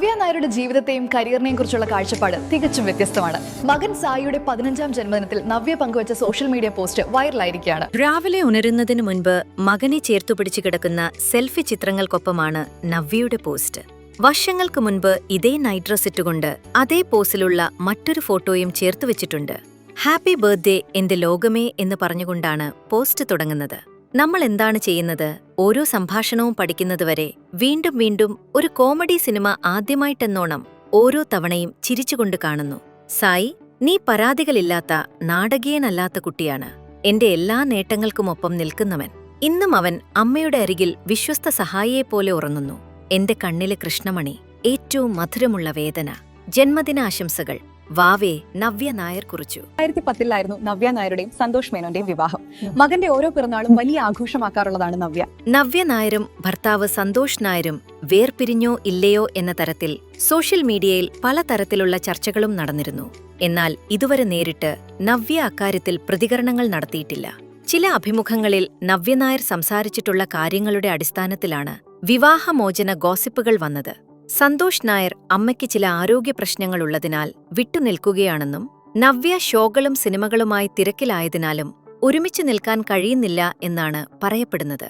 നവ്യ നായരുടെ ജീവിതത്തെയും കരിയറിനെയും കുറിച്ചുള്ള കാഴ്ചപ്പാട് തികച്ചും വ്യത്യസ്തമാണ്. മകൻ സായിയുടെ പതിനഞ്ചാം ജന്മദിനത്തിൽ നവ്യ പങ്കുവച്ച സോഷ്യൽ മീഡിയ പോസ്റ്റ് വൈറലായിരിക്കുകയാണ്. രാവിലെ ഉണരുന്നതിന് മുൻപ് മകനെ ചേർത്തുപിടിച്ചു കിടക്കുന്ന സെൽഫി ചിത്രങ്ങൾക്കൊപ്പമാണ് നവ്യയുടെ പോസ്റ്റ് വർഷങ്ങൾക്ക് മുൻപ് ഇതേ നൈറ്റ് ഡ്രസ് ഇട്ടുകൊണ്ട് അതേ പോസിലുള്ള മറ്റൊരു ഫോട്ടോയും ചേർത്തു വെച്ചിട്ടുണ്ട്. ഹാപ്പി ബർത്ത്ഡേ എന്റെ ലോകമേ എന്ന് പറഞ്ഞുകൊണ്ടാണ് പോസ്റ്റ് തുടങ്ങുന്നത്. നമ്മൾ എന്താണ് ചെയ്യുന്നത്? ഓരോ സംഭാഷണവും പഠിക്കുന്നതുവരെ വീണ്ടും വീണ്ടും ഒരു കോമഡി സിനിമ ആദ്യമായിട്ടെന്നോണം ഓരോ തവണയും ചിരിച്ചുകൊണ്ട് കാണുന്നു. സായി നീ പരാതികളില്ലാത്ത നാടകീയനല്ലാത്ത കുട്ടിയാണ്. എന്റെ എല്ലാ നേട്ടങ്ങൾക്കുമൊപ്പം നിൽക്കുന്നവൻ. ഇന്നും അവൻ അമ്മയുടെ അരികിൽ വിശ്വസ്ത സഹായിയെപ്പോലെ ഉറങ്ങുന്നു. എന്റെ കണ്ണിലെ കൃഷ്ണമണി ഏറ്റവും മധുരമുള്ള വേദന. ജന്മദിനാശംസകൾ. വാവേ നവ്യ നായർ കുറിച്ചു. രണ്ടായിരത്തി പത്തിലായിരുന്നു നവ്യ നായരുടെയും സന്തോഷ് മേനോന്റെയും വിവാഹം. മകന്റെ ഓരോ പിറന്നാളും വലിയ ആഘോഷമാക്കാറുള്ളതാണ് നവ്യ. നവ്യ നായരും ഭർത്താവ് സന്തോഷ് നായരും വേർപിരിഞ്ഞോ ഇല്ലയോ എന്ന തരത്തിൽ സോഷ്യൽ മീഡിയയിൽ പലതരത്തിലുള്ള ചർച്ചകളും നടന്നിരുന്നു. എന്നാൽ ഇതുവരെ നേരിട്ട് നവ്യ അക്കാര്യത്തിൽ പ്രതികരണങ്ങൾ നടത്തിയിട്ടില്ല. ചില അഭിമുഖങ്ങളിൽ നവ്യ നായർ സംസാരിച്ചിട്ടുള്ള കാര്യങ്ങളുടെ അടിസ്ഥാനത്തിലാണ് വിവാഹമോചന ഗോസിപ്പുകൾ വന്നത്. സന്തോഷ് നായർ അമ്മയ്ക്ക് ചില ആരോഗ്യ പ്രശ്നങ്ങളുള്ളതിനാൽ വിട്ടുനിൽക്കുകയാണെന്നും നവ്യ ഷോകളും സിനിമകളുമായി തിരക്കിലായതിനാലും ഒരുമിച്ച് നിൽക്കാൻ കഴിയുന്നില്ല എന്നാണ് പറയപ്പെടുന്നത്.